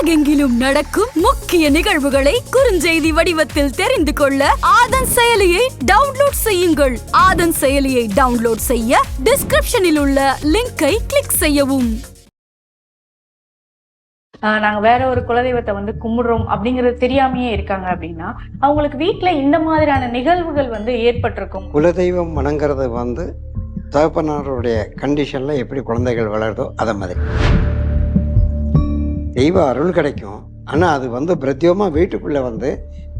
உலகெங்கிலும் நடக்கும் முக்கிய நிகழ்வுகளை குறுஞ்செய்தி வடிவத்தில் தெரிந்து கொள்ள ஆதன் செயலியை டவுன்லோட் செய்யுங்கள். ஆதன் செயலியை டவுன்லோட் செய்ய டிஸ்கிரிப்ஷனில் உள்ள லிங்கை கிளிக் செய்யவும். ஆஹ் நாங்க வேற ஒரு குலதெய்வத்தை வந்து கும்பிடுறோம் அப்படிங்கிறது தெரியாமயே இருக்காங்க அப்படின்னா அவங்களுக்கு வீட்ல இந்த மாதிரியான நிகழ்வுகள் வந்து ஏற்பட்டிருக்கும். குலதெய்வம் வணங்குறது வந்து தகப்பனாருடைய கண்டிஷனில் எப்படி குழந்தைகள் வளருதோ அதை மாதிரி. தெய்வ அருள் கிடைக்கும். ஆனால் அது வந்து பிரத்யேகமாக வீட்டுக்குள்ளே வந்து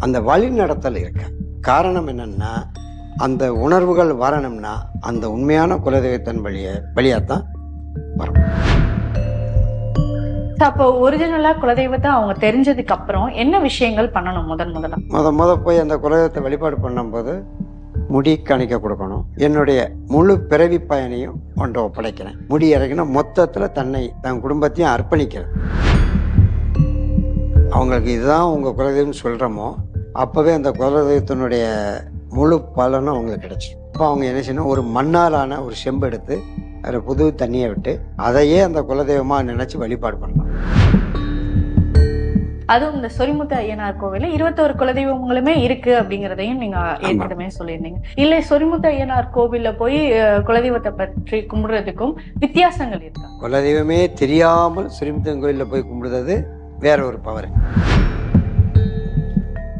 அந்த வழி நடத்தல் இருக்கு. காரணம் என்னன்னா அந்த உணர்வுகள் வரணும்னா அந்த உண்மையான குலதெய்வத்தின் வழிய வழியாக தான் வரும் அப்போ ஒரிஜினலா குலதெய்வத்தை அவங்க தெரிஞ்சதுக்கு அப்புறம் என்ன விஷயங்கள் பண்ணணும் முதன் முதலா? முத முத போய் அந்த குலதெய்வத்தை வழிபாடு பண்ணும்போது முடி கணிக்க கொடுக்கணும். என்னுடைய முழு பிறவி பயனையும் கொண்டு ஒப்படைக்கிறேன். முடி இறங்கினா மொத்தத்தில் தன்னை தன் குடும்பத்தையும் அர்ப்பணிக்கிறேன். அவங்களுக்கு இதுதான் உங்கள் குலதெய்வம்னு சொல்கிறோமோ அப்போவே அந்த குலதெய்வத்தினுடைய முழு பலனும் அவங்களுக்கு கிடைச்சிடும். அப்போ அவங்க என்ன செய்யணும்? ஒரு மண்ணாலான ஒரு செம்பு எடுத்து அதில் புது தண்ணியை விட்டு அதையே அந்த குலதெய்வமாக நினச்சி வழிபாடு பண்ணலாம் அதுவும் இந்த சொரிமுத்து ஐயனார் கோவில்ல இருபத்தோரு குலதெய்வங்களுமே இருக்கு அப்படிங்கறதையும் நீங்க ஏற்கனவே சொல்லியிருந்தீங்க. இல்லை சொரிமுத்து ஐயனார் கோவில்ல போய் குலதெய்வத்தை பற்றி கும்பிடுறதுக்கும் வித்தியாசங்கள் இருக்கா? குலதெய்வமே தெரியாமல் சுரிமுத்தன் கோயிலில் போய் கும்பிடுறது வேற ஒரு பவர்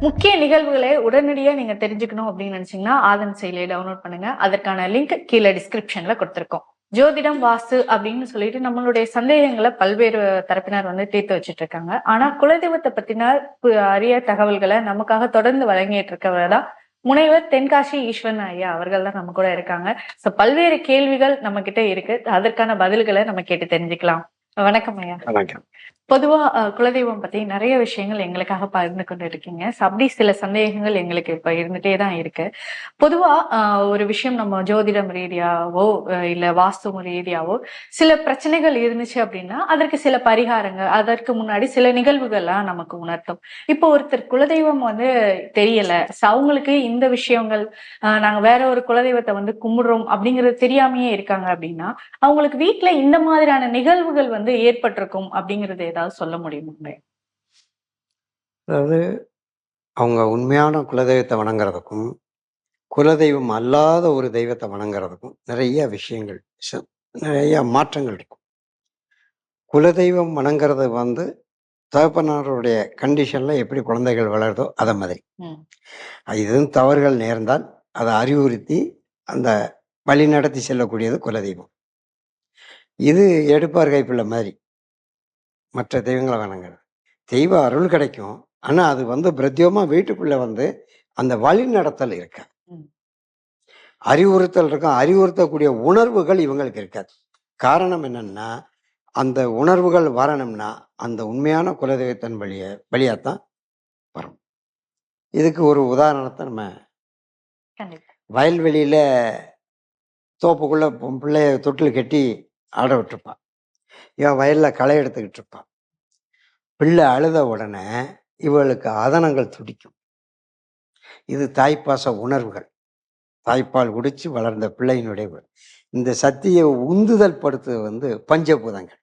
முக்கிய நிகழ்வுகளை உடனடியா நீங்க தெரிஞ்சுக்கணும் அப்படின்னு நினைச்சீங்கன்னா ஆதன் செயலியை டவுன்லோட் பண்ணுங்க. அதற்கான லிங்க் கீழே டிஸ்கிரிப்ஷன்ல கொடுத்திருக்கோம். ஜோதிடம் வாஸ்து அப்படின்னு சொல்லிட்டு நம்மளுடைய சந்தேகங்களை பல்வேறு தரப்பினர் வந்து தீர்த்து வச்சிட்டு இருக்காங்க ஆனா குலதெய்வத்தை பத்தின அரிய தகவல்களை நமக்காக தொடர்ந்து வழங்கிட்டு இருக்கவர் தான் முனைவர் தென்காசி ஈஸ்வரன் ஐயா அவர்கள் தான் நம்ம கூட இருக்காங்க. சோ பல்வேறு கேள்விகள் நம்ம கிட்ட இருக்கு. அதற்கான பதில்களை நம்ம கேட்டு தெரிஞ்சுக்கலாம். வணக்கம் ஐயா. பொதுவா அஹ், குலதெய்வம் பத்தி நிறைய விஷயங்கள் எங்களுக்காக பகிர்ந்து கொண்டு இருக்கீங்க அப்படி சில சந்தேகங்கள் எங்களுக்கு இப்ப இருந்துட்டே தான் இருக்கு. பொதுவா ஒரு விஷயம் நம்ம ஜோதிடம் ரீதியாவோ இல்ல வாஸ்து ரீதியாவோ சில பிரச்சனைகள் இருந்துச்சு அப்படின்னா அதற்கு சில பரிகாரங்கள் அதற்கு முன்னாடி சில நிகழ்வுகள்லாம் நமக்கு உணர்த்தும். இப்போ ஒருத்தர் குலதெய்வம் வந்து தெரியல. அவங்களுக்கு இந்த விஷயங்கள் அஹ், நாங்க வேற ஒரு குலதெய்வத்தை வந்து கும்பிடுறோம் அப்படிங்கிறது தெரியாமையே இருக்காங்க அப்படின்னா அவங்களுக்கு வீட்டுல இந்த மாதிரியான நிகழ்வுகள் வந்து ஏற்பட்டிருக்கும் அப்படிங்கிறது ஏதாவது சொல்ல முடியுமா அதாவது அவங்க உண்மையான குலதெய்வத்தை வணங்குறதுக்கும் குலதெய்வம் அல்லாத ஒரு தெய்வத்தை வணங்குறதுக்கும் நிறைய விஷயங்கள் நிறைய மாற்றங்கள் இருக்கும். குலதெய்வம் வணங்குறது வந்து தகப்பனாருடைய கண்டிஷனில் எப்படி குழந்தைகள் வளருதோ அதை மாதிரி. இதுவும் தவறுகள் நேர்ந்தால் அதை அறிவுறுத்தி அந்த வழி நடத்தி செல்லக்கூடியது குலதெய்வம். இது எடுப்பார் கைப்பிள்ளை மாதிரி. மற்ற தெய்வங்களை வணங்குறது. தெய்வ அருள் கிடைக்கும். ஆனால் அது வந்து பிரத்யேகமாக வீட்டுக்குள்ளே வந்து அந்த வழி நடத்தல் இருக்கு. அறிவுறுத்தல் இருக்கும். அறிவுறுத்தக்கூடிய உணர்வுகள் இவங்களுக்கு இருக்காது. காரணம் என்னன்னா அந்த உணர்வுகள் வரணும்னா அந்த உண்மையான குலதெய்வத்தின் வழிய வழியாத்தான் வரும். இதுக்கு ஒரு உதாரணத்தை நம்ம வயல்வெளியில் தோப்புக்குள்ளே பிள்ளைய தொட்டில் கட்டி ஆட விட்டுருப்பான். இவன் வயலில் களை எடுத்துக்கிட்டு இருப்பான். பிள்ளை அழுத உடனே இவளுக்கு அதனங்கள் துடிக்கும். இது தாய்ப்பாச உணர்வுகள். தாய்ப்பால் குடிச்சு வளர்ந்த பிள்ளையினுடைய. இந்த சக்தியை உந்துதல் படுத்துவது வந்து பஞ்சபூதங்கள்.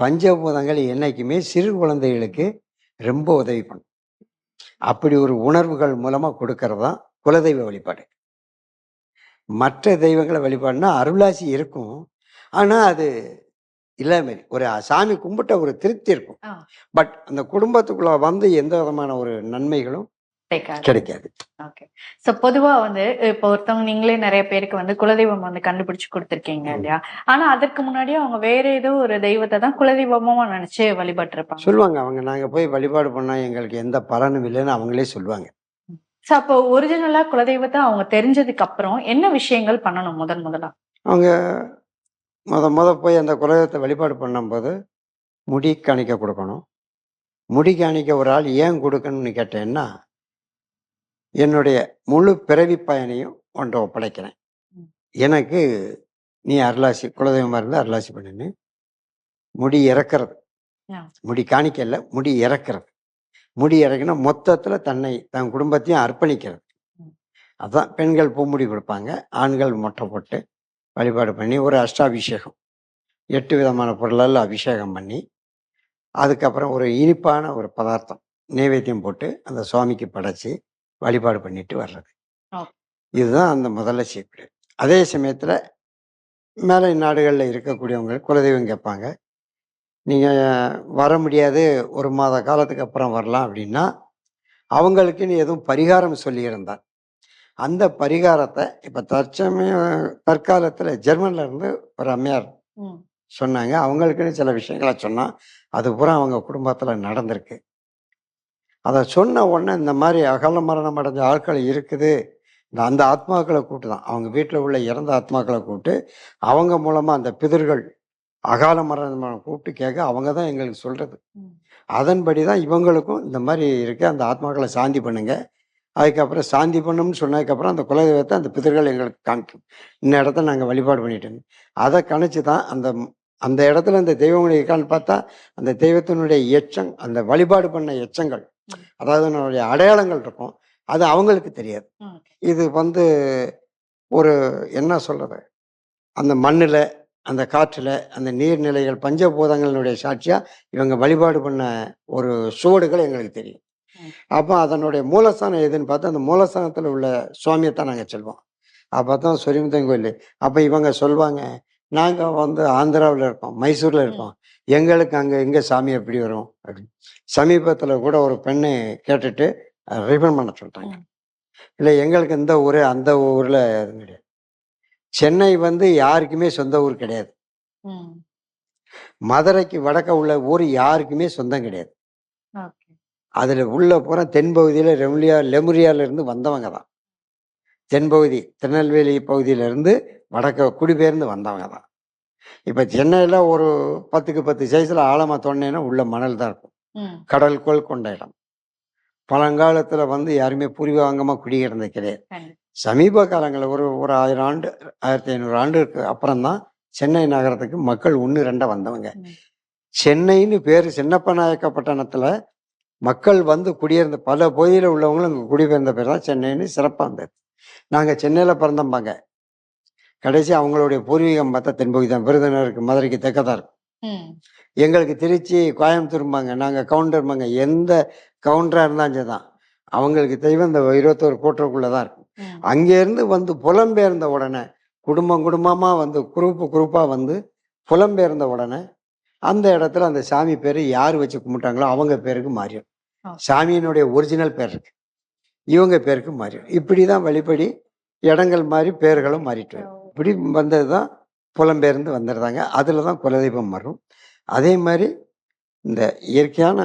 பஞ்சபூதங்கள் என்னைக்குமே சிறு குழந்தைகளுக்கு ரொம்ப உதவி பண்ணும். அப்படி ஒரு உணர்வுகள் மூலமா கொடுக்கறது தான் குலதெய்வ வழிபாடு. மற்ற தெய்வங்களை வழிபாடுனா அருளாசி இருக்கும். ஆனா அது இல்லாம ஒரு சாமி கும்பிட்ட ஒரு திருப்தி இருக்கும். பட் அந்த குடும்பத்துக்குள்ள வந்து எந்த விதமான ஒரு நன்மைகளும் கிடைக்காது. ஓகே. சோ பொதுவா வந்து இப்போ ஒருத்தவங்க நீங்களே நிறைய பேருக்கு வந்து குலதெய்வம் வந்து கண்டுபிடிச்சு கொடுத்திருக்கீங்க. இல்லையா? ஆனா அதற்கு முன்னாடியே அவங்க வேற ஏதோ ஒரு தெய்வத்தை தான் குலதெய்வமா நினைச்சு வழிபட்டு இருப்பாங்க சொல்லுவாங்க. அவங்க நாங்க போய் வழிபாடு பண்ணா எங்களுக்கு எந்த பலனும் இல்லைன்னு அவங்களே சொல்லுவாங்க. சோ அப்போ ஒரிஜினலா குலதெய்வத்தை அவங்க தெரிஞ்சதுக்கு அப்புறம் என்ன விஷயங்கள் பண்ணணும் முதன் முதலா? அவங்க முத முத போய் அந்த குலதெய்வத்தை வழிபாடு பண்ணும்போது முடி காணிக்க கொடுக்கணும் முடி காணிக்க ஒரு ஆள் ஏன் கொடுக்கணும்னு கேட்டேன்னா என்னுடைய முழு பிறவி பயனையும் கொண்டு ஒப்படைக்கிறேன். எனக்கு நீ அருளாசி குலதெய்வமாக இருந்து அருளாசி பண்ணுன்னு முடி இறக்கிறது. முடி காணிக்கல முடி இறக்கிறது முடி இறக்கினா மொத்தத்தில் தன்னை தன் குடும்பத்தையும் அர்ப்பணிக்கிறது ம். அதான் பெண்கள் பூமுடி கொடுப்பாங்க ஆண்கள் மொட்டை போட்டு வழிபாடு பண்ணி ஒரு அஷ்டாபிஷேகம். எட்டு விதமான பொருளால் அபிஷேகம் பண்ணி அதுக்கப்புறம் ஒரு இனிப்பான ஒரு பதார்த்தம் நைவேத்தியம் போட்டு அந்த சுவாமிக்கு படைச்சி வழிபாடு பண்ணிட்டு வர்றது. இதுதான் அந்த முதல்ல செய்யக்கூடிய அதே சமயத்தில் மேலை நாடுகளில் இருக்கக்கூடியவங்க குலதெய்வம் கேட்பாங்க நீங்கள் வர முடியாது ஒரு மாத காலத்துக்கு அப்புறம் வரலாம் அப்படின்னா அவங்களுக்குன்னு எதுவும் பரிகாரம் சொல்லியிருந்தார் அந்த பரிகாரத்தை இப்போ தற்சமயம் தற்காலத்தில் ஜெர்மன்ல இருந்து ஒரு அம்மையார். சொன்னாங்க. அவங்களுக்குன்னு சில விஷயங்களை சொன்னா அது பூரா அவங்க குடும்பத்தில் நடந்திருக்கு. அதை சொன்ன உடனே இந்த மாதிரி அகல மரணம் அடைஞ்ச ஆட்கள் இருக்குது. இந்த அந்த ஆத்மாக்களை கூப்பிட்டு தான். அவங்க வீட்டில் உள்ள இறந்த ஆத்மாக்களை கூப்பிட்டு அவங்க மூலமாக அந்த பிதர்கள் அகால மரணம் கூப்பிட்டு கேட்க அவங்க தான் எங்களுக்கு சொல்றது. ம். அதன்படி தான் இவங்களுக்கும் இந்த மாதிரி இருக்கு. அந்த ஆத்மாக்களை சாந்தி பண்ணுங்க. அதுக்கப்புறம் சாந்தி பண்ணணும்னு சொன்னதுக்கப்புறம் அந்த குலதெய்வத்தை அந்த பிதர்கள் எங்களுக்கு காமிக்கும் இந்த இடத்த நாங்கள் வழிபாடு பண்ணிட்டு இருந்தோம். அதை கணிச்சு தான் அந்த அந்த இடத்துல அந்த தெய்வங்களை இருக்கான்னு பார்த்தா அந்த தெய்வத்தினுடைய எச்சம் அந்த வழிபாடு பண்ண எச்சங்கள். அதாவது நம்மளுடைய அடையாளங்கள் இருக்கும் அது அவங்களுக்கு தெரியாது. இது வந்து ஒரு என்ன சொல்றது அந்த மண்ணில் அந்த காற்றில் அந்த நீர்நிலைகள் பஞ்சபூதங்களினுடைய சாட்சியாக இவங்க வழிபாடு பண்ண ஒரு சுவடுகள் எங்களுக்கு தெரியும். அப்போ அதனுடைய மூலஸ்தானம் எதுன்னு பார்த்தா அந்த மூலஸ்தானத்தில் உள்ள சுவாமியை தான் நாங்கள் செல்வோம். அப்போ தான் சொரிமுத்தன் கோயில். அப்போ இவங்க சொல்லுவாங்க நாங்கள் வந்து ஆந்திராவில் இருக்கோம் மைசூரில் இருக்கோம். எங்களுக்கு அங்கே எங்கே சாமி எப்படி வரும்? அப்படின்னு சமீபத்தில் கூட ஒரு பெண்ணை கேட்டுட்டு ரிபன் பண்ண சொல்லிட்டாங்க. இல்லை எங்களுக்கு இந்த ஊர் அந்த ஊரில் கிடையாது. சென்னை வந்து யாருக்குமே சொந்த ஊர் கிடையாது. மதுரைக்கு வடக்க உள்ள ஊர் யாருக்குமே சொந்தம் கிடையாது. அதில் உள்ள பூரா தென்பகுதியில் ரெமுலியா லெமுரியால இருந்து வந்தவங்க தான் தென்பகுதி திருநெல்வேலி பகுதியில இருந்து வடக்க குடிபெயர்ந்து வந்தவங்க தான் இப்போ சென்னையில் ஒரு பத்துக்கு பத்து சைஸில் ஆழமாக தோண்டினேன்னா உள்ள மணல் தான் இருக்கும். கடல்கோள் கொண்ட இடம் பழங்காலத்தில் வந்து யாருமே பூர்வீகமாக குடியிருந்தது கிடையாது. சமீப காலங்களில் ஒரு ஒரு ஆயிரம் ஆண்டு ஆயிரத்தி ஐநூறு ஆண்டுக்கு அப்புறம் தான் சென்னை நகரத்துக்கு மக்கள் ஒன்று ரெண்டா வந்தவங்க. சென்னைன்னு பேர் சின்னப்ப நாயக்க பட்டணத்தில் மக்கள் வந்து குடியிருந்த பல பகுதியில் உள்ளவங்களும் இங்கே குடிபெயர்ந்த பேர் தான் சென்னைன்னு சிறப்பாக இருந்தது நாங்கள் சென்னையில் பிறந்தோம்பாங்க கடைசி அவங்களுடைய பூர்வீகம் பார்த்தா தென்பகுதி தான். விருதுநகருக்கு மதுரைக்கு தெற்க தான் இருக்கும். எங்களுக்கு திருச்சி கோயம்புத்தூர்பாங்க நாங்கள் கவுண்டர்பாங்க எந்த கவுண்டராக இருந்தாலும் தான். அவங்களுக்கு தெய்வம் இந்த இருபத்தோரு கூட்டுக்குள்ளே தான் இருக்கும். அங்கேருந்து வந்து புலம்பெயர்ந்த உடனே குடும்பம் குடும்பமாக வந்து குரூப்பு குரூப்பாக வந்து புலம்பெயர்ந்த உடனே அந்த இடத்துல அந்த சாமி பேர் யார் வச்சு கும்பிட்டாங்களோ அவங்க பேருக்கு மாறிடும். சாமியினுடைய ஒரிஜினல் பேர் இருக்கு. இவங்க பேருக்கு மாறிடும் இப்படி தான் வழிபடி இடங்கள் மாறி பேர்களும் மாறிட்டு. இப்படி வந்தது தான் புலம்பெயர்ந்து வந்துடுறாங்க அதில் தான் குலதெய்வம் வரும் அதே மாதிரி இந்த இயற்கையான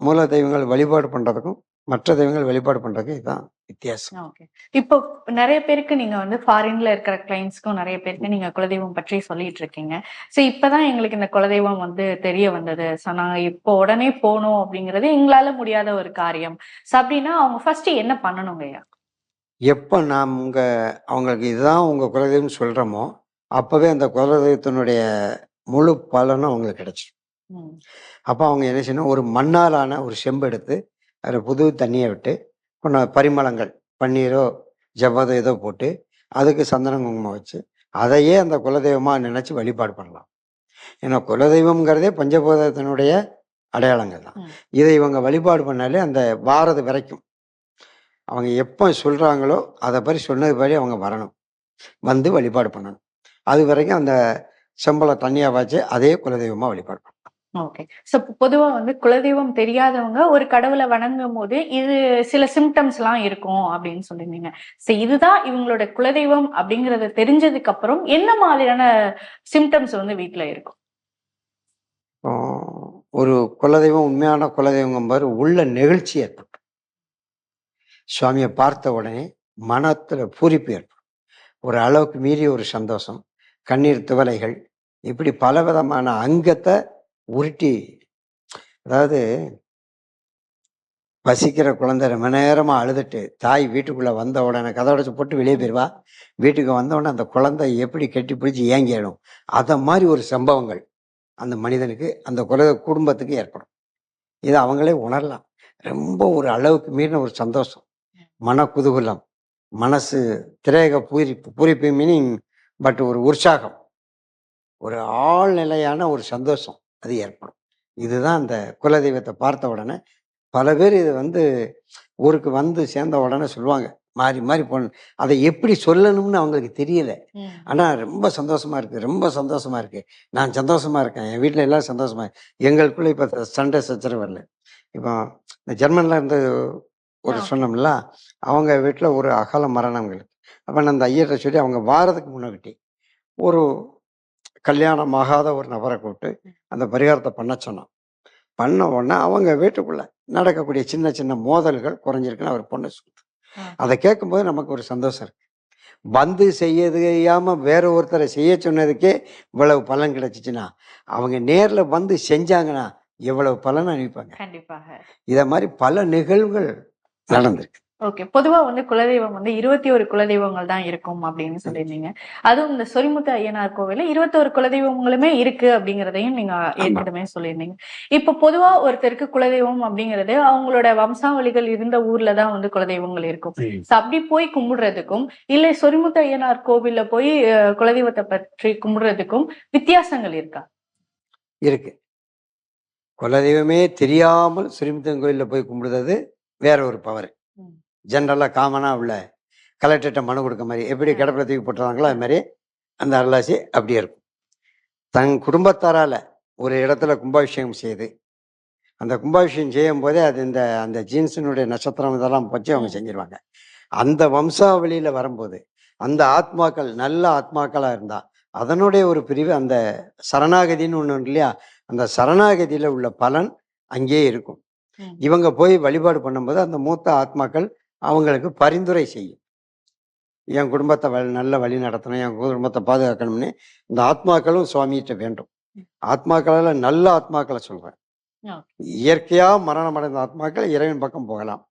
மூல தெய்வங்கள் வழிபாடு பண்ணுறதுக்கும் மற்ற தெய்வங்கள் வழிபாடு பண்ணுறதுக்கும் இதுதான் வித்தியாசம். ஓகே. இப்போ நிறைய பேருக்கு நீங்க வந்து ஃபாரின்ல இருக்கிற கிளைண்ட்ஸ்க்கும் நிறைய பேருக்கு நீங்க குலதெய்வம் பற்றி சொல்லிட்டு இருக்கீங்க. சோ இப்பதான் எங்களுக்கு இந்த குலதெய்வம் வந்து தெரிய வந்தது. சோ நாங்க இப்போ உடனே போகணும் அப்படிங்கறது எங்களால முடியாத ஒரு காரியம். சோ அப்படின்னா அவங்க ஃபர்ஸ்ட் என்ன பண்ணணுங்க ஐயா? எப்போ நாம் உங்க அவங்களுக்கு இதுதான் உங்கள் குலதெய்வம்னு சொல்கிறோமோ அப்போவே அந்த குலதெய்வத்தினுடைய முழு பலனும் அவங்களுக்கு கிடைச்சிடும். அப்போ அவங்க என்ன செய்யணும்? ஒரு மண்ணாலான ஒரு செம்பு எடுத்து அதில் புது தண்ணியை விட்டு பரிமளங்கள் பன்னீரோ ஜவ்வதோ ஏதோ போட்டு அதுக்கு சந்தனம் குங்குமம் வச்சு அதையே அந்த குலதெய்வமாக நினச்சி வழிபாடு பண்ணலாம். ஏன்னா குலதெய்வம்ங்கிறதே பஞ்சபூதத்தினுடைய அடையாளங்கள் தான். இதை இவங்க வழிபாடு பண்ணாலே அந்த வாரது வரைக்கும். அவங்க எப்போ சொல்கிறாங்களோ அதை பற்றி சொன்னது படி அவங்க வரணும். வந்து வழிபாடு பண்ணணும். அது வரைக்கும் அந்த செம்பளை தண்ணியாக வச்சு அதே குலதெய்வமாக வழிபாடு பண்ணணும். ஓகே ஸோ பொதுவாக வந்து குலதெய்வம் தெரியாதவங்க ஒரு கடவுளை வணங்கும் போது இது சில சிம்டம்ஸ்லாம் இருக்கும் அப்படின்னு சொல்லியிருந்தீங்க. ஸோ இதுதான் இவங்களோட குலதெய்வம் அப்படிங்கிறத தெரிஞ்சதுக்கு அப்புறம் என்ன மாதிரியான சிம்டம்ஸ் வந்து வீட்டில் இருக்கும்? ஒரு குலதெய்வம் உண்மையான குலதெய்வம் பாரு உள்ள நெகிழ்ச்சி ஏற்படும். சுவாமியை பார்த்த உடனே மனத்தில் பூரிப்பு ஏற்படும். ஒரு அளவுக்கு மீறிய ஒரு சந்தோஷம் கண்ணீர் துவலைகள் இப்படி பலவிதமான அங்கத்தை உருட்டி அதாவது பசிக்கிற குழந்தை ரொம்ப நேரமாக அழுதுட்டு தாய் வீட்டுக்குள்ளே வந்த உடனே கதவடைச்சு போட்டு வெளியே போயிடுவா வீட்டுக்கு வந்த உடனே அந்த குழந்தை எப்படி கட்டி பிடிச்சி ஏங்கிடும் அதை மாதிரி ஒரு சம்பவங்கள் அந்த மனிதனுக்கு அந்த குழந்தை குடும்பத்துக்கு ஏற்படும். இதை அவங்களே உணரலாம். ரொம்ப ஒரு அளவுக்கு மீறின ஒரு சந்தோஷம். மன குதூகலம் மனசு திரேக பூரிப்பு பூரிப்பு மீனிங் பட் ஒரு உற்சாகம். ஒரு ஆழ்நிலையான ஒரு சந்தோஷம். அது ஏற்படும் இதுதான் அந்த குலதெய்வத்தை பார்த்த உடனே பல பேர் இது வந்து ஊருக்கு வந்து சேர்ந்த உடனே சொல்லுவாங்க மாறி மாறி போன அதை எப்படி சொல்லணும்னு அவங்களுக்கு தெரியல. ஆனால் ரொம்ப சந்தோஷமா இருக்கு ரொம்ப சந்தோஷமா இருக்கு நான் சந்தோஷமா இருக்கேன் என் வீட்டில் எல்லாம் சந்தோஷமா இருக்கு. எங்களுக்குள்ள இப்போ சண்டை சச்சரவு வரல இப்போ இந்த ஜெர்மன்ல இருந்து ஒரு. சொன்னோம்ல அவங்க வீட்டில் ஒரு அகால மரணங்கள் அப்போ நான் அந்த ஐயர்கிட்ட சொல்லி அவங்க வாரத்துக்கு முன்னாடி ஒரு கல்யாணம் ஆகாத ஒரு நபரை கூப்பிட்டு அந்த பரிகாரத்தை பண்ண சொன்னோம் பண்ண உடனே அவங்க வீட்டுக்குள்ள நடக்கக்கூடிய சின்ன சின்ன மோதல்கள் குறைஞ்சிருக்குன்னு அவர் பொண்ணு சொல்லுது. அதை கேட்கும்போது நமக்கு ஒரு சந்தோஷம் இருக்கு. வந்து செய்யாம வேற ஒருத்தரை செய்ய சொன்னதுக்கே இவ்வளவு பலன் கிடைச்சிச்சுன்னா அவங்க நேர்ல வந்து செஞ்சாங்கன்னா எவ்வளவு பலன் அனுப்பிப்பாங்க கண்டிப்பாக. இத மாதிரி பல நிகழ்வுகள் நடந்திருக்கு. ஓகே பொதுவா வந்து குலதெய்வம் வந்து இருபத்தி ஒரு குலதெய்வங்கள் தான் இருக்கும் அப்படின்னு சொல்லியிருந்தீங்க. அதுவும் இந்த சொரிமுத்து ஐயனார் கோவில்ல இருபத்தோரு குலதெய்வங்களுமே இருக்கு அப்படிங்கறதையும் நீங்க ஏற்கனவே சொல்லியிருந்தீங்க. இப்ப பொதுவா ஒருத்தருக்கு குலதெய்வம் அப்படிங்கிறது அவங்களோட வம்சாவளிகள் இருந்த ஊர்ல தான் வந்து குலதெய்வங்கள் இருக்கும். அப்படி போய் கும்பிடுறதுக்கும் இல்லை சொரிமுத்து ஐயனார் கோவில்ல போய் குலதெய்வத்தை பற்றி கும்பிடுறதுக்கும் வித்தியாசங்கள் இருக்கா? இருக்கு. குலதெய்வமே தெரியாமல் சுரிமுத்தன் கோயில்ல போய் கும்பிடுறது வேற ஒரு பவர். ம். ஜென்ரலா காமனா உள்ள கலெக்டர்கிட்ட மனு கொடுக்க மாதிரி எப்படி. கிடப்பில் தூக்கி போட்டுறாங்களோ அது மாதிரி அந்த அருளாசி அப்படியே இருக்கும் தன் குடும்பத்தாரால ஒரு இடத்துல கும்பாபிஷேகம் செய்து அந்த கும்பாபிஷேகம் செய்யும் போதே அது இந்த அந்த ஜீன்ஸினுடைய நட்சத்திரம் இதெல்லாம் வச்சு அவங்க. செஞ்சிருவாங்க அந்த வம்சாவளியில வரும்போது அந்த ஆத்மாக்கள் நல்ல ஆத்மாக்களா இருந்தா அதனுடைய ஒரு பிரிவு அந்த சரணாகதின்னு உண்டு இல்லையா அந்த சரணாகதியில உள்ள பலன் அங்கேயே இருக்கும். இவங்க போய் வழிபாடு பண்ணும்போது அந்த மூத்த ஆத்மாக்கள் அவங்களுக்கு பரிந்துரை செய்யும். என் குடும்பத்தை வழி நல்ல வழி நடத்தணும் என் குடும்பத்தை பாதுகாக்கணும்னு இந்த ஆத்மாக்களும் சுவாமிகிட்ட வேண்டும். ஆத்மாக்களால நல்ல ஆத்மாக்களை சொல்றேன். Okay. இயற்கையா மரணம் அடைந்த ஆத்மாக்கள் இறைவன் பக்கம் போகலாம்.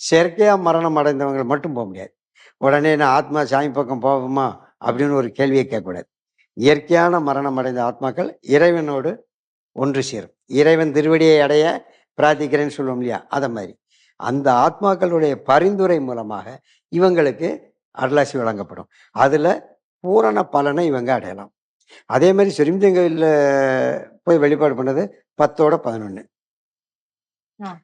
செயற்கையா மரணம் அடைந்தவங்க மட்டும் போக முடியாது. உடனே நான் ஆத்மா சாமி பக்கம் போகுமா அப்படின்னு ஒரு கேள்வியை கேட்கக்கூடாது. இயற்கையான மரணம் அடைந்த ஆத்மாக்கள் இறைவனோடு ஒன்று சேரும். இறைவன் திருவடியை அடைய பிரார்த்திக்கிறேன்னு சொல்லுவோம் இல்லையா? அதை மாதிரி. அந்த ஆத்மாக்களுடைய பரிந்துரை மூலமாக இவங்களுக்கு அருளாசி வழங்கப்படும். அதுல பூரண பலனை இவங்க அடையலாம். அதே மாதிரி சொரிந்தங்கோயில்ல போய் வழிபாடு பண்ணது பத்தோட பதினொன்று.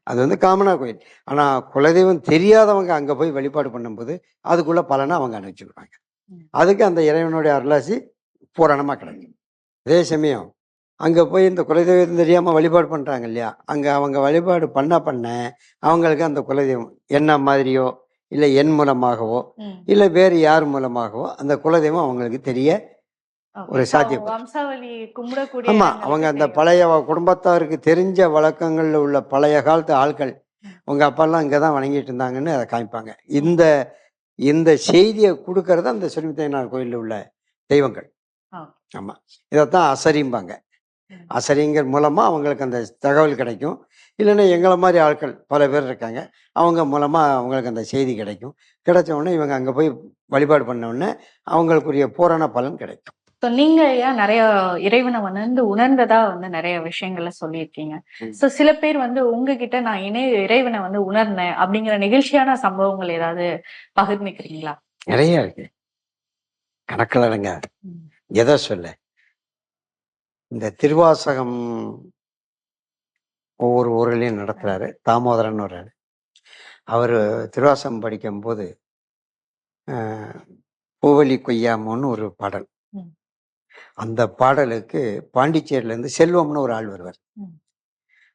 அது வந்து காமனா கோயில் ஆனா குலதெய்வம் தெரியாதவங்க அங்க போய் வழிபாடு பண்ணும்போது அதுக்குள்ள பலனை அவங்க அனுப்பிச்சுக்குவாங்க ம். அதுக்கு அந்த இறைவனுடைய அருளாசி பூரணமா கிடைக்கும். அதே சமயம் அங்க போய் இந்த குலதெய்வம் தெரியாம வழிபாடு பண்றாங்க இல்லையா அங்க அவங்க வழிபாடு பண்ண பண்ண அவங்களுக்கு அந்த குலதெய்வம் என்ன மாதிரியோ இல்லை என் மூலமாகவோ. இல்லை வேறு யார் மூலமாகவோ அந்த குலதெய்வம் அவங்களுக்கு தெரிய. ஒரு So, சாத்தியப்பாடு. வம்சாவளி கும்பிடக்கூடிய ஆமா இடங்களுக்கு அவங்க அந்த. பழைய குடும்பத்தாருக்கு தெரிஞ்ச வழக்கங்கள்ல உள்ள பழைய காலத்து ஆட்கள் உங்க அப்பாலாம் இங்க தான் வணங்கிட்டு இருந்தாங்கன்னு அதை காமிப்பாங்க இந்த இந்த செய்தியை கொடுக்கறது அந்த சுரிமுத்தையனார் கோயிலில் உள்ள தெய்வங்கள் ஆ. ஆமா இதைத்தான் அசரிம்பாங்க ம். அசரிங்கிற மூலமா அவங்களுக்கு அந்த தகவல் கிடைக்கும். இல்லைன்னா எங்களை மாதிரி ஆட்கள் பல பேர் இருக்காங்க. அவங்க மூலமா அவங்களுக்கு அந்த செய்தி கிடைக்கும். கிடைச்ச உடனே இவங்க அங்க போய் வழிபாடு பண்ண உடனே அவங்களுக்குரிய பூரண பலன் கிடைக்கும். So, நீங்க ஏன் நிறைய இறைவனை வந்து உணர்ந்ததா வந்து நிறைய விஷயங்கள சொல்லியிருக்கீங்க. சோ சில பேர் வந்து உங்ககிட்ட நான் இணை இறைவனை வந்து உணர்ந்தேன் அப்படிங்கிற நிகழ்ச்சியான சம்பவங்கள் ஏதாவது பகிர்ந்துக்கிறீங்களா? நிறைய இருக்கு. கணக்கில். எதை சொல்ல? இந்த திருவாசகம் ஒவ்வொரு ஊர்லேயும் நடத்துறாரு தாமோதரன் ஒரு ஆள் அவர் திருவாசகம் படிக்கும்போது பூவலி கொய்யாமோன்னு ஒரு பாடல். அந்த பாடலுக்கு பாண்டிச்சேரியிலேருந்து செல்வம்னு ஒரு ஆள் வருவார்.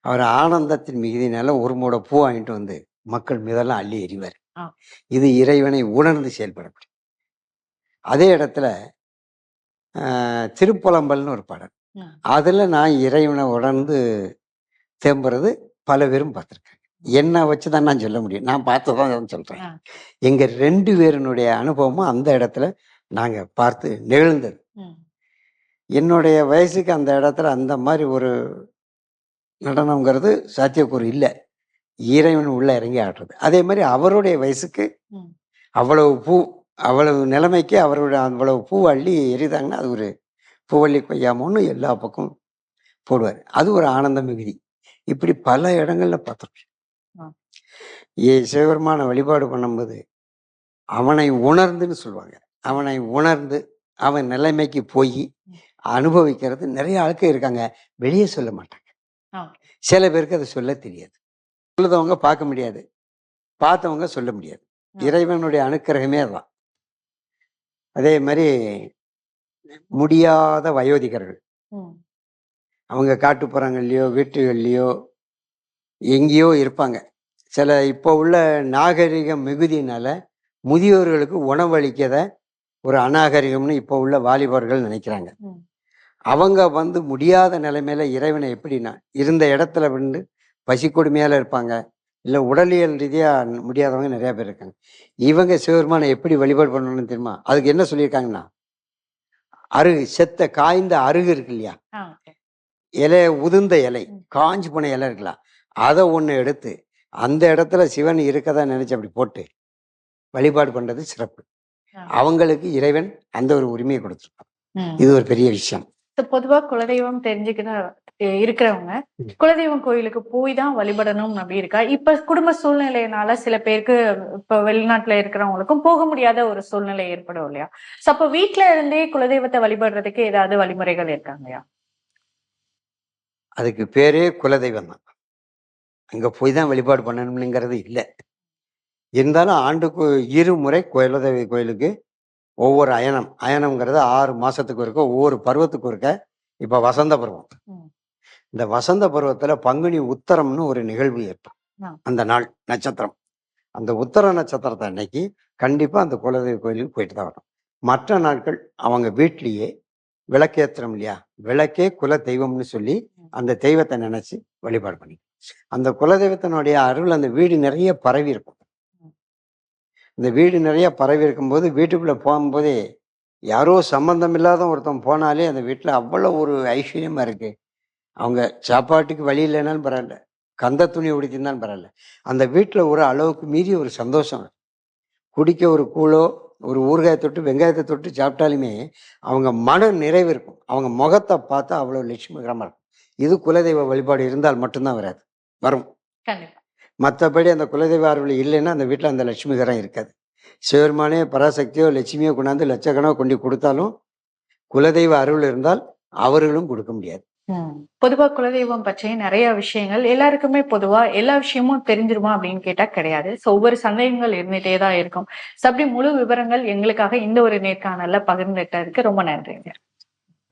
அவர் ஆனந்தத்தின் மிகுதினால ஒரு மூட பூ வாங்கிட்டு வந்து மக்கள் மீதெல்லாம் அள்ளி எறிவார். இது இறைவனை உணர்ந்து செயல்படப்படும் அதே இடத்துல திருப்புலம்பல்னு ஒரு பாடல். அதுல நான் இறைவனை உணர்ந்து தேம்புறது பல பேரும் பார்த்துருக்காங்க என்ன வச்சு தான் நான் சொல்ல முடியும். நான் பார்த்ததான் சொல்றேன். ஆ. எங்க ரெண்டு பேருனுடைய அனுபவமும் அந்த இடத்துல நாங்க பார்த்து நிகழ்ந்தது. ம். என்னுடைய வயசுக்கு அந்த இடத்துல அந்த மாதிரி ஒரு நடனம்ங்கிறது சாத்தியக்கூறு இல்லை. இறைவன் உள்ள இறங்கி ஆடுறது. அதே மாதிரி அவருடைய வயசுக்கு. அவ்வளவு பூ அவ்வளவு நிலைமைக்கு அவருடைய அவ்வளவு பூ அள்ளி எரிதாங்கன்னா அது ஒரு பூவள்ளி கொய்யாமோன்னு எல்லா பக்கம் போடுவார். அது ஒரு ஆனந்த மிகுதி. இப்படி பல இடங்கள்ல பார்த்துருக்கேன். ஏ சிவபெருமான வழிபாடு பண்ணும்போது அவனை உணர்ந்துன்னு சொல்லுவாங்க. அவனை உணர்ந்து அவன் நிலைமைக்கு போய் அனுபவிக்கிறது நிறைய ஆட்கள் இருக்காங்க. வெளியே சொல்ல மாட்டாங்க. சில பேருக்கு அதை சொல்ல தெரியாது. சொல்லுதவங்க பார்க்க முடியாது. பார்த்தவங்க சொல்ல முடியாது. இறைவனுடைய அனுக்கிரகமே அதான் அதே மாதிரி முடியாத வயோதிகர்கள். அவங்க காட்டுப்புறங்கள்லையோ வீட்டுகள்லையோ எங்கேயோ இருப்பாங்க. சில இப்போ உள்ள நாகரிக மிகுதியினால முதியோர்களுக்கு உணவளிக்கத ஒரு அநாகரிகம்னு இப்போ உள்ள வாலிபர்கள் நினைக்கிறாங்க. அவங்க வந்து முடியாத நிலைமையில இறைவனை எப்படின்னா இருந்த இடத்துல வந்து பசி கொடுமையால இருப்பாங்க. இல்லை உடலியல் ரீதியா முடியாதவங்க நிறைய பேர் இருக்காங்க. இவங்க சிவபெருமானை எப்படி வழிபாடு பண்ணணும்னு தெரியுமா? அதுக்கு என்ன சொல்லியிருக்காங்கன்னா அருகு செத்த காய்ந்த அருகு இருக்கு இல்லையா? இலை உதிர்ந்த இலை. காஞ்சு போன இலை இருக்கலாம் அதை ஒன்று எடுத்து அந்த இடத்துல சிவன் இருக்கதா நினைச்சு அப்படி போட்டு வழிபாடு பண்றது சிறப்பு. அவங்களுக்கு இறைவன் அந்த ஒரு உரிமையை கொடுத்துருக்கான் ம். இது ஒரு பெரிய விஷயம். பொதுவா குலதெய்வம் தெரிஞ்சுக்கிற அஹ் இருக்கிறவங்க. குலதெய்வம் கோயிலுக்கு போய் தான் வழிபடணும் அப்படி இருக்கா? இப்ப குடும்ப சூழ்நிலையினால சில பேருக்கு இப்ப வெளிநாட்டுல இருக்கிறவங்களுக்கும் போக முடியாத ஒரு சூழ்நிலை ஏற்படும் இல்லையா? சோ அப்ப வீட்ல இருந்தே குலதெய்வத்தை வழிபடுறதுக்கு ஏதாவது வழிமுறைகள் இருக்காங்கயா அதுக்கு பேரே குலதெய்வம் தான். அங்க போய் தான் வழிபாடு பண்ணணுங்கிறது இல்லை. இருந்தாலும் ஆண்டுக்கு இருமுறை குலதெய்வ கோயிலுக்கு ஒவ்வொரு அயனம் அயனம்ங்கிறது ஆறு மாசத்துக்கு ஒருக்க ஒவ்வொரு பருவத்துக்கு ஒருக்க இப்ப வசந்த பருவம். இந்த வசந்த பருவத்துல பங்குனி உத்தரம்னு ஒரு நிகழ்வு ஏற்படும். அந்த நாள் நட்சத்திரம். அந்த உத்தர நட்சத்திரத்தை அன்னைக்கு கண்டிப்பா அந்த குலதெய்வ கோயிலுக்கு போயிட்டு தான் வரணும். மற்ற நாட்கள் அவங்க வீட்லயே விளக்கேத்துறோம் இல்லையா? விளக்கே குல தெய்வம்னு சொல்லி அந்த தெய்வத்தை நினைச்சு வழிபாடு பண்ணி அந்த குலதெய்வத்தினுடைய அருள் அந்த வீடு நிறைய பரவி இருக்கும். இந்த வீடு நிறைய பரவி இருக்கும்போது வீட்டுக்குள்ள போகும்போதே யாரோ சம்பந்தம் இல்லாத ஒருத்தன் போனாலே அந்த வீட்டுல அவ்வளவு ஒரு ஐஸ்வர்யமா இருக்கு. அவங்க சாப்பாட்டுக்கு வழி இல்லைனாலும் பரவாயில்ல. கந்த துணி உடுத்திருந்தாலும் பரவாயில்ல. அந்த வீட்டுல ஒரு அளவுக்கு மீறி ஒரு சந்தோஷம். குடிக்க ஒரு கூழோ ஒரு ஊறுகாயை தொட்டு வெங்காயத்தை தொட்டு சாப்பிட்டாலுமே அவங்க மன நிறைவு இருக்கும். அவங்க முகத்தை பார்த்தா அவ்வளவு லட்சுமிகரமா இருக்கும். இது குலதெய்வ வழிபாடு இருந்தால் மட்டும்தான் வராது. வரும். மற்றபடி அந்த குலதெய்வ அருள் இல்லைன்னா அந்த வீட்டில் அந்த லட்சுமிகரம் இருக்காது. சிவருமானே பராசக்தியோ லட்சுமியோ கொண்டாந்து லட்சக்கணோ கொண்டு கொடுத்தாலும் குலதெய்வ அருள் இருந்தால் அவர்களும் கொடுக்க முடியாது. பொதுவா குலதெய்வம் பற்றிய நிறைய விஷயங்கள் எல்லாருக்குமே பொதுவா எல்லா விஷயமும் தெரிஞ்சிருமா அப்படின்னு கேட்டா கிடையாது. சோ ஒவ்வொரு சந்தேகங்கள் இருந்துட்டே தான் இருக்கும். சோ அப்படி முழு விவரங்கள் எங்களுக்காக இந்த ஒரு நேர்காணல்ல பகிர்ந்துட்டதுக்கு ரொம்ப நன்றிங்க.